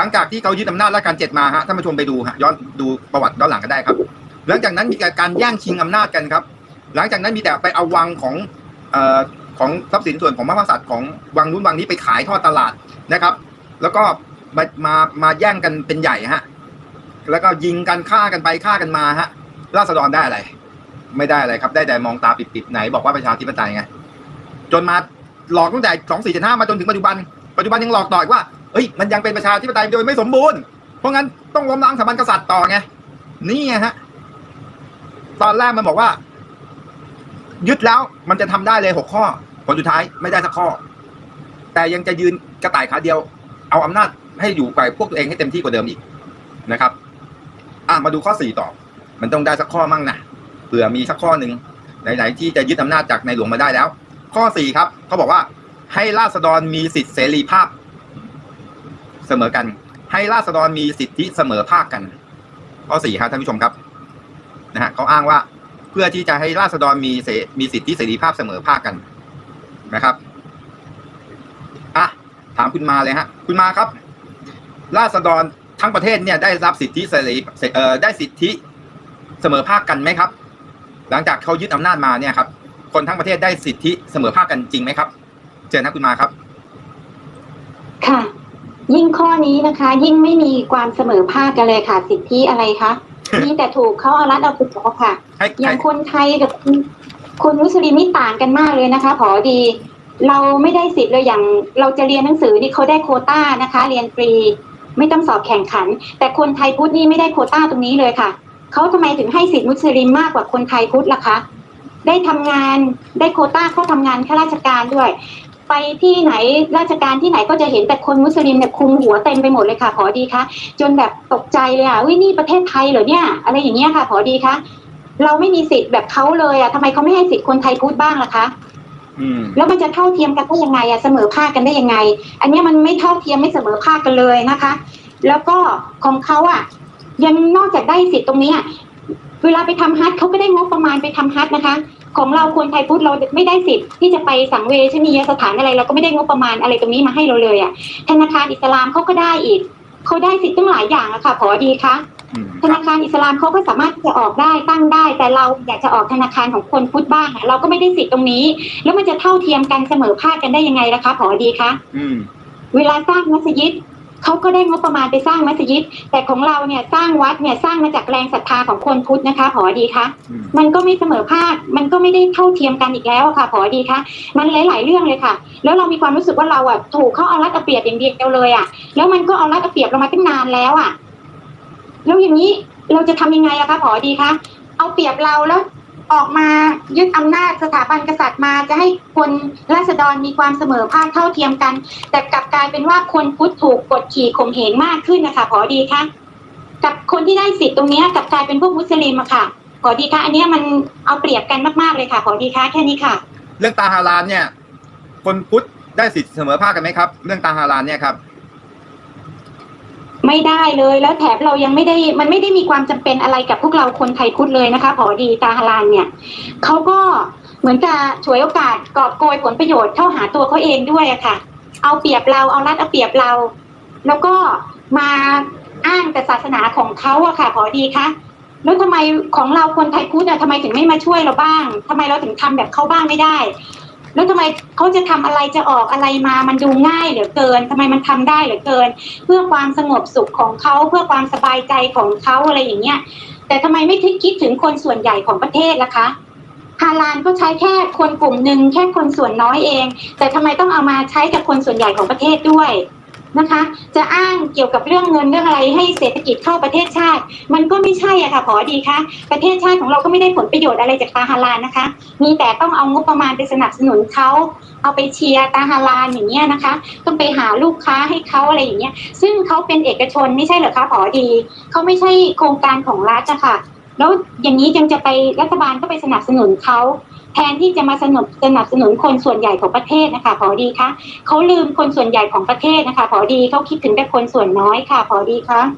หลังจากที่เขายึดอำนาจรัชกาลเจ็ดมาฮะท่านผู้ชมไปดูฮะย้อนดูประวัติย้อนหลังกันได้ครับ หลังจากนั้นมีการแย่งชิงอำนาจกันครับ หลังจากนั้นมีแต่ไปเอาวังของออของทรัพย์สินส่วนของพระมหากษัตริย์ของวังนู้นวังนี้ไปขายทอดตลาดนะครับ แล้วก็มามามาแย่งกันเป็นใหญ่ฮะแล้วก็ยิงกันฆ่ากันไปฆ่ากันมาฮะราษฎรได้อะไร ไม่ได้อะไรครับ ได้แต่มองตาปิดๆไหนบอกว่าประชาธิปไตยไงจนมาหลอกตั้งแต่สองสี่เจ็ดห้ามาจนถึงปัจจุบัน ปัจจุบันยังหลอกต่ออีกว่า เอ้ยมันยังเป็นประชาธิปไตยโดยไม่สมบูรณ์ เพราะงั้นต้องล้มล้างสถาบันกษัตริย์ต่อไงนี่ไงฮะ ตอนแรกมันบอกว่า ยึดแล้วมันจะทำได้เลยหกข้อ ผลสุดท้ายไม่ได้สักข้อ แต่ยังจะยืนกระต่ายขาเดียว เอาอำนาจให้อยู่กับพวกตัวเองให้เต็มที่กว่าเดิมอีกนะครับ อะมาดูข้อสี่ต่อ มันต้องได้สักข้อมั่งนะเผื่อมีสักข้อหนึ่งไหนๆที่จะยึดอำนาจจากในหลวงมาได้แล้ว ข้อสี่ครับเขาบอกว่าให้ราษฎรมีสิทธิเสรีภาพ เสมอกัน ให้ราษฎรมีสิทธิเสมอภาคกันข้อสี่ครับท่านผู้ชมครับนะฮะเขาอ้างว่าเพื่อที่จะให้ราษฎรมีเสมีสิทธิเสรีภาพเสมอภาคกันนะครับอะถามคุณมาเลยฮะ คุณมาครับ ราษฎรทั้งประเทศเนี่ยได้รับสิทธิเสรีเอ่อได้สิทธิเสมอภาคกันไหมครับ หลังจากเขายึดอำนาจมาเนี่ยครับ คนทั้งประเทศได้สิทธิเสมอภาคกันจริงไหมครับ เจอนะคุณมาครับ ยิ่งข้อนี้นะคะ ยิ่งไม่มีความเสมอภาคกันเลยค่ะ สิทธิอะไรคะมีแต่ถูกเขาเอารัดเอาเปรียบค่ะ ให้อใครย่างคนไทยกับคนคนมุสลิมนี่ต่างกันมากเลยนะคะผอดี เราไม่ได้สิทธิ์เลยอย่างเราจะเรียนหนังสือนี่เขาได้โควต้านะคะ เรียนฟรี ไม่ต้องสอบแข่งขัน แต่คนไทยพุทธนี่ไม่ได้โควต้าตรงนี้เลยค่ะเขาทำไมถึงให้สิทธิมุสลิมมากกว่าคนไทยพุทธล่ะคะ ได้ทำงานได้โควต้าเข้าทำงานข้าราชการด้วย ไปที่ไหนราชการที่ไหนก็จะเห็นแต่คนมุสลิมเนี่ยคลุมหัวเต็มไปหมดเลยค่ะผอดีคะจนแบบตกใจเลยอะวินี่ประเทศไทยเหรอเนี่ย อะไรอย่างเงี้ยค่ะผอดีคะเราไม่มีสิทธิ์แบบเขาเลยอะทำไมเขาไม่ให้สิทธิ์คนไทยพูดบ้างล่ะคะอืมแล้วมันจะเท่าเทียมกันได้ยังไงอะเสมอภาคกันได้ยังไง อันเนี้ยมันไม่เท่าเทียมไม่เสมอภาคกันเลยนะคะ แล้วก็ของเขาอะยังนอกจากได้สิทธิ์ตรงเนี้ยเวลาไปทำฮัทเขาก็ได้งบประมาณไปทำฮัทนะคะ ของเราคนไทยพุทธเราไม่ได้สิทธิ์ที่จะไปสังเวชนียสถานอะไรเราก็ไม่ได้งบประมาณอะไรตรงนี้มาให้เราเลยอะธนาคารอิสลามเขาก็ได้อีกเขาได้สิทธิ์ตั้งหลายอย่างอะค่ะพอดีคะอืมธนาคารอิสลามเขาก็สามารถที่จะออกได้ตั้งได้ แต่เราอยากจะออกธนาคารของคนพุทธบ้างอะเราก็ไม่ได้สิทธิ์ตรงนี้ แล้วมันจะเท่าเทียมกันเสมอภาคกันได้ยังไงล่ะคะผอดีคะอืมเวลาสร้างมัสยิด เขาก็ได้งบประมาณไปสร้างมัสยิด แต่ของเราเนี่ยสร้างวัดเนี่ยสร้างมาจากแรงศรัทธาของคนพุทธนะคะผอดีคะอืมมันก็ไม่เสมอภาค มันก็ไม่ได้เท่าเทียมกันอีกแล้วอะค่ะผอดีคะมันหลาย ๆ เรื่องเลยค่ะ แล้วเรามีความรู้สึกว่าเราอะถูกเขาเอารัดเอาเปรียบอย่างเดียวเลยอะแล้วมันก็เอารัดเอาเปรียบเรามาตั้งนานแล้วอะแล้วอย่างนี้เราจะทำยังไงอะคะผอดีคะเอาเปรียบเราแล้ว ออกมายึดอำนาจสถาบันกษัตริย์มาจะให้คนราษฎรมีความเสมอภาคเท่าเทียมกัน แต่กลับกลายเป็นว่าคนพุทธถูกกดขี่ข่มเหงมากขึ้นนะคะผอดีคะกับคนที่ได้สิทธิ์ตรงนี้กลับกลายเป็นพวกมุสลิมอะค่ะผอดีคะอันเนี้ยมันเอาเปรียบกันมากๆเลยค่ะผอดีคะแค่นี้ค่ะ เรื่องตาฮารานเนี่ย คนพุทธได้สิทธิเสมอภาคกันไหมครับ เรื่องตาฮารานเนี่ยครับ ไม่ได้เลยแล้วแถมเรายังไม่ได้มันไม่ได้มีความจำเป็นอะไรกับพวกเราคนไทยพุทธเลยนะคะผอดีตาฮารานเนี่ยเขาก็เหมือนกับฉวยโอกาสกอบโกยผลประโยชน์เข้าหาตัวเขาเองด้วยอะค่ะ เอาเปรียบเราเอารัดเอาเปรียบเรา แล้วก็มาอ้างแต่ศาสนาของเขาอะค่ะผอดีคะแล้วทำไมของเราคนไทยพุทธอะทำไมถึงไม่มาช่วยเราบ้างทำไมเราถึงทำแบบเขาบ้างไม่ได้ แล้วทำไมเขาจะทำอะไรจะออกอะไรมามันดูง่ายเหลือเกินทำไมมันทำได้เหลือเกิน เพื่อความสงบสุขของเขาเพื่อความสบายใจของเขาอะไรอย่างเงี้ย แต่ทำไมไม่คิดคิดถึงคนส่วนใหญ่ของประเทศล่ะคะฮาลานก็ใช้แค่คนกลุ่มหนึ่งแค่คนส่วนน้อยเอง แต่ทำไมต้องเอามาใช้กับคนส่วนใหญ่ของประเทศด้วย นะคะ จะอ้างเกี่ยวกับเรื่องเงินเรื่องอะไรให้เศรษฐกิจเข้าประเทศชาติ มันก็ไม่ใช่อะค่ะพอดีคะประเทศชาติของเราก็ไม่ได้ผลประโยชน์อะไรจากตาฮาลานนะคะ มีแต่ต้องเอางบประมาณไปสนับสนุนเขาเอาไปเชียร์ตาฮาลานอย่างเงี้ยนะคะ ต้องไปหาลูกค้าให้เขาอะไรอย่างเงี้ย ซึ่งเขาเป็นเอกชนไม่ใช่เหรอคะผอดีเขาไม่ใช่โครงการของรัฐอะค่ะ แล้วอย่างนี้ยังจะไปรัฐบาลก็ไปสนับสนุนเขา แทนที่จะมาสนับสนับสนุนคนส่วนใหญ่ของประเทศนะคะพอดีคะเขาลืมคนส่วนใหญ่ของประเทศนะคะพอดีเขาคิดถึงแต่คนส่วนน้อยค่ะพอดีคะ